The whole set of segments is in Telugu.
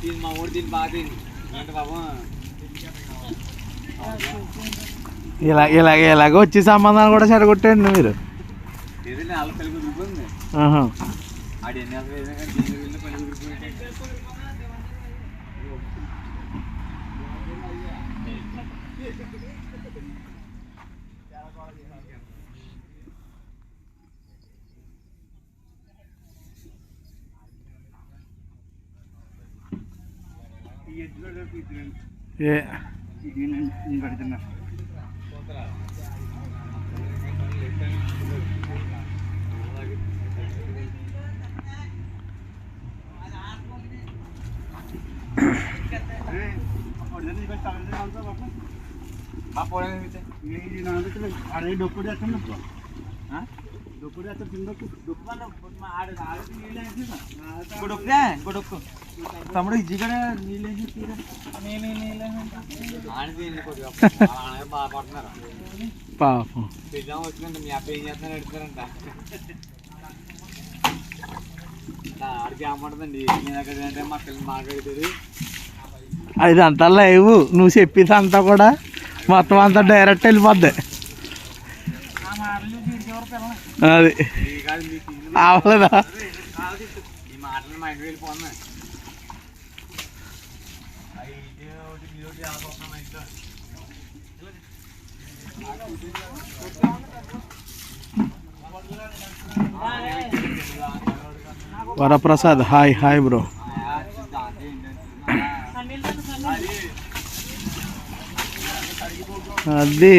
దీని మా ఊరు దీని బాగా ఏంటి బాబు ఇలా ఇలా ఇలాగ వచ్చి సంబంధాలు కూడా చెడగొట్టండి మీరు. ఆహా. ఆడు ఎన్ని అసలు ఏదో కానీ దీని వెళ్ళి పని కుదిరిపోయింది ఏ బాగా పోలేదు అయితే అరే డొప్పుడు చేస్తాను తమ్ముడు ఇజ్జి కూడా నీళ్ళు వేసి పాపం. ఎగ్జామ్ వచ్చిందంట మీ అబ్బాయి ఏం చేస్తున్నారు ఆడికి ఏమంటుందండి నేను అక్కడ అంటే మా పిల్లలు మాట్లాడుతుంది అది అంతా లైవ్. నువ్వు చెప్పేది అంతా కూడా మొత్తం అంతా డైరెక్ట్ వెళ్ళిపోద్ది. అది అది. అవలేదా? Varaprasad hi hi bro. అది.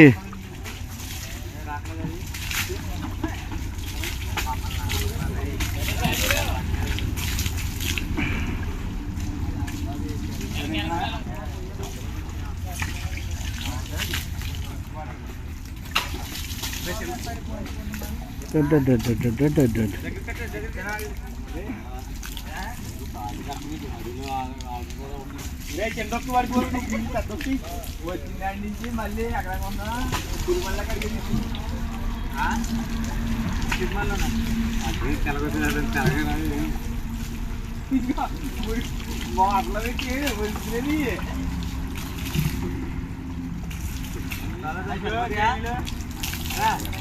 వరకు వచ్చిన నుంచి మళ్ళీ అక్కడ ఉన్న తిరుమల అక్కడికి తిరుమల అదే తెలగొచ్చినట్టు తెలగదు అట్లా పెట్టి వచ్చింది Thank you.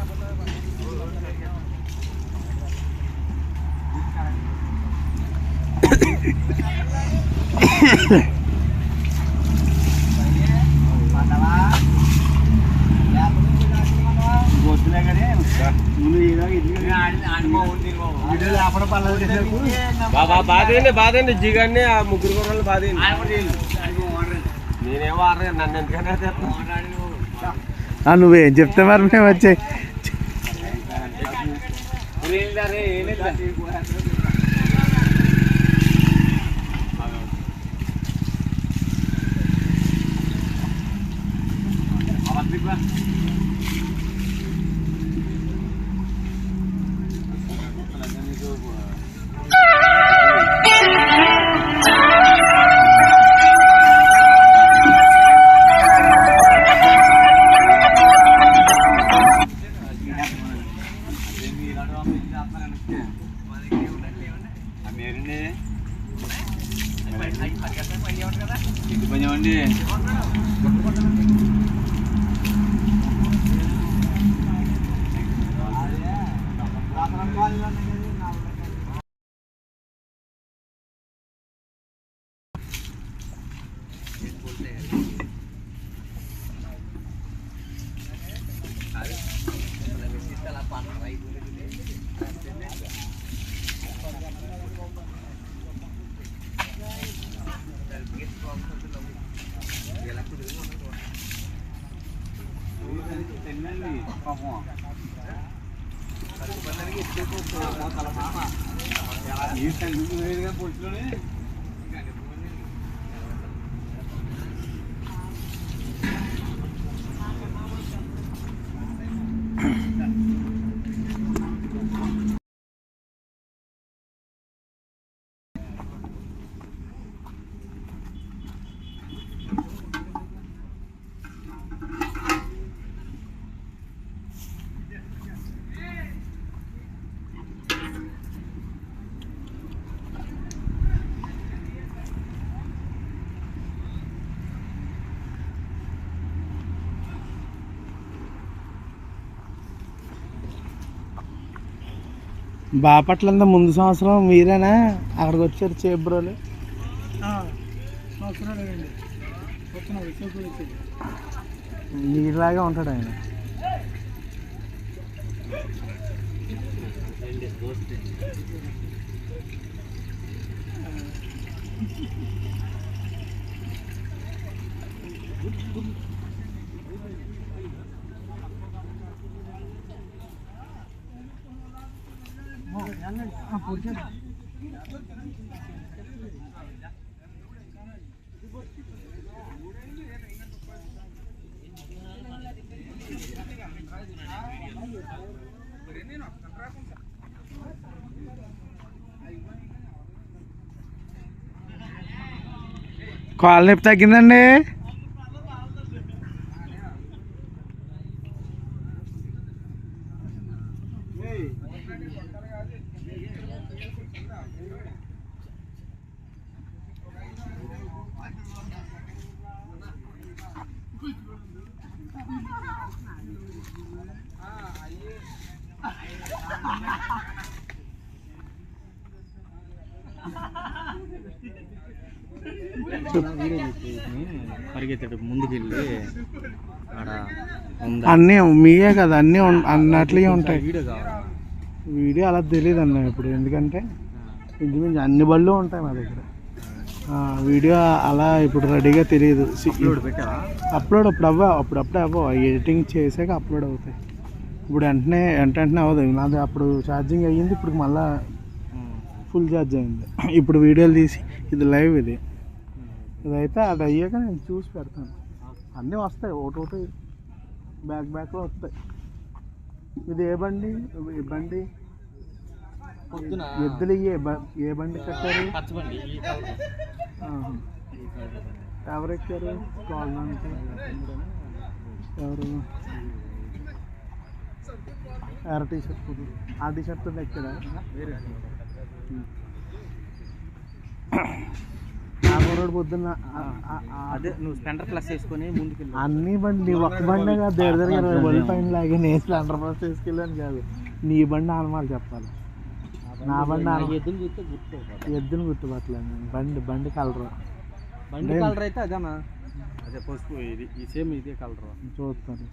బాధేండి బాధేండి జిగాన్ని ఆ ముగ్గురు కుర్రలు బాధేండి నేనేమో ఆడలేదు నన్ను ఎందుకనే ఆ, నువ్వేం చెప్తే మరి మేము వచ్చే Deep. ఈ సంగతి వేరుగా పొట్టులోనే బాపట్లంతా ముందు సంవత్సరం మీరేనా? అక్కడికి వచ్చారు చేబ్రోలు. మీలాగే ఉంటాడు ఆయన. కాలు నొప్పి తగ్గిందండి. పరిగెత్తాడు ముందుకెళ్ళి అన్నీ మీయే కదా అన్నీ అన్నట్లే ఉంటాయి. వీడియో అలా తెలియదు అన్న ఇప్పుడు ఎందుకంటే ఇంచుమించు అన్ని బళ్ళు ఉంటాయి మా దగ్గర. వీడియో అలా ఇప్పుడు రెడీగా తెలియదు అప్లోడ్ అప్పుడు అవ్వ అప్పుడప్పుడే అవ్వ ఎడిటింగ్ చేసాక అప్లోడ్ అవుతాయి. ఇప్పుడు వెంటనే వెంట వెంటనే అవ్వదు. నాది అప్పుడు ఛార్జింగ్ అయ్యింది ఇప్పుడు మళ్ళా ఫుల్ ఛార్జ్ అయింది. ఇప్పుడు వీడియోలు తీసి ఇది లైవ్ ఇది. ఇదైతే అది అయ్యాక నేను చూసి పెడతాను. అన్నీ వస్తాయి. ఒకటి ఒకటి బ్యాక్ బ్యాక్లో వస్తాయి. ఇది ఏ బండి? ఈ బండి? ఎద్దులు ఏ బ- ఏ బండి కట్టారు. ఎవరు ఎక్కారు? కాలనీకి. ఎవరు? ఎర్ర టీ షర్ట్ ఆ టీ షర్ట్ ఎక్కడా వేరే ఆ రోడ్ పొద్దున్న అదే నువ్వు స్పెండర్ ప్లస్ వేసుకొని ముందుకెళ్ళి. అన్ని బండి నీ ఒక్క బండి కాదు దగ్గర దగ్గర ఇరవై బండి పైన లాగే నేను స్ప్లెండర్ బస్ తీసుకెళ్ళాను కాదు. నీ బండి ఆనమాలు చెప్పాలి. నా బండి ఎద్దులు చూస్తే గుర్తు ఎద్దును గుర్తుపట్టలేదు నేను. బండి బండి కలరు. బండి కలర్ అయితే అదేనా? అదే పసుపు ఇది ఈ సేమ్ ఇదే కలర్. చూస్తాను.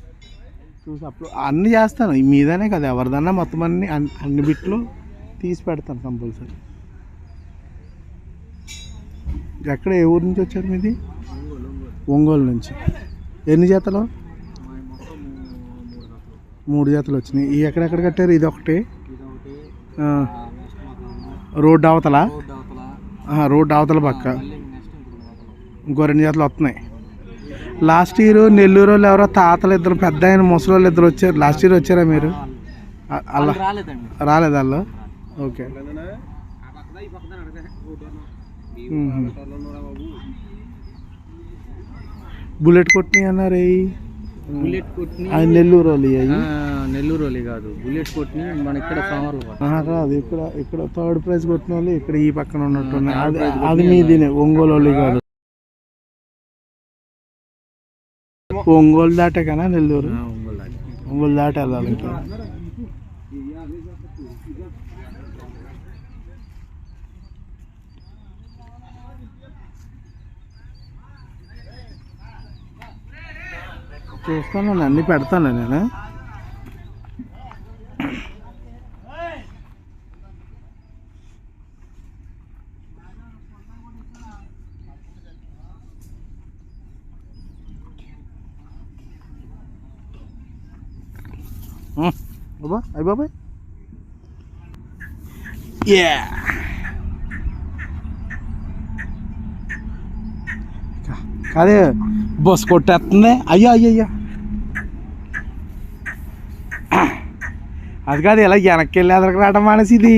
చూసి అప్పుడు అన్నీ చేస్తాను. మీదనే కదా ఎవరిదన్నా మొత్తం అన్ని అన్ని- అన్ని బిట్లు తీసి పెడతాను కంపల్సరీ. ఎక్కడ ఏ ఊరు నుంచి వచ్చారు మీది? ఒంగోలు నుంచి. ఎన్ని జతలు? మూడు జతలు వచ్చినాయి. ఈ ఎక్కడెక్కడ కట్టారు? ఇది ఒకటి. రోడ్డు అవతల? రోడ్డు అవతల పక్క. ఇంకో రెండు జతలు వస్తున్నాయి. లాస్ట్ ఇయర్ నెల్లూరు వాళ్ళు ఎవరో తాతలు ఇద్దరు పెద్ద ఆయన ముసలి వాళ్ళు ఇద్దరు వచ్చారు. లాస్ట్ ఇయర్ వచ్చారా మీరు? అలా రాలేదు వాళ్ళు? ఓకే. బుల్లెట్ కొట్టినాయి అన్నారు. బుల్లెట్ కొట్టిని అది నెల్లూరు వాళ్ళు నెల్లూరు వాళ్ళి కాదు. బుల్లెట్ కొట్టిని మన ఇక్కడ సోమవారం కొట్టాం. కాదు ఇక్కడ ఇక్కడ థర్డ్ ప్రైజ్ కొట్టిన వాళ్ళు ఇక్కడ ఈ పక్కన ఉన్నట్టున్నాయి అది అది మీదినే ఒంగోలు వాళ్ళు కాదు. ఒంగోలు దాటే కదా నెల్లూరు? ఆ, ఒంగోలు దాటి. ఒంగోలు దాటి వెళ్ళాలి చూస్తాను నేను అన్నీ పెడతాను నేను. బాబా అయ్యి బాబాయ్. యా కాదే బస్ కొట్టేస్తుంది. అయ్యా అయ్యా. అది కాదు ఇలా వెనక్కి వెళ్ళి ఎదరికి రావడం మానేసి ఇది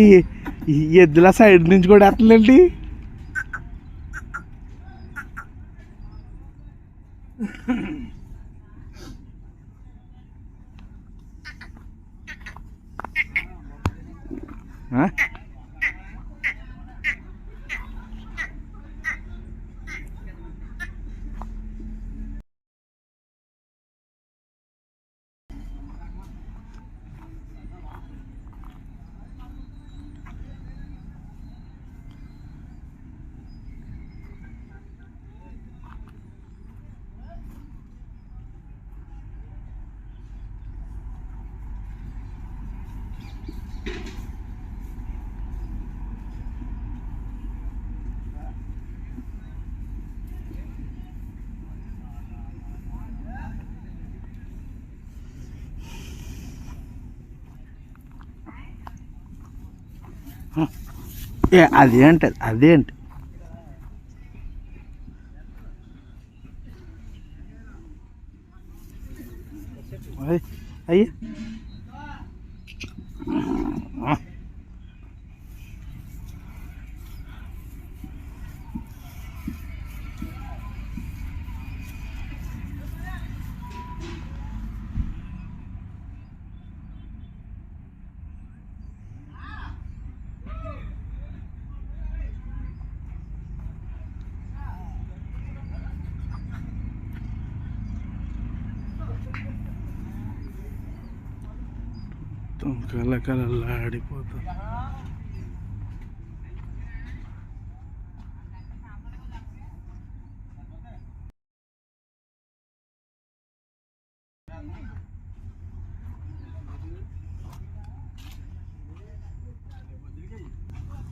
ఎద్దుల సైడ్ నుంచి కూడా ఎత్తుందండి ఆ? ఏ అదేంటి అదేంటి? మొత్తం కలలాడిపోతుంది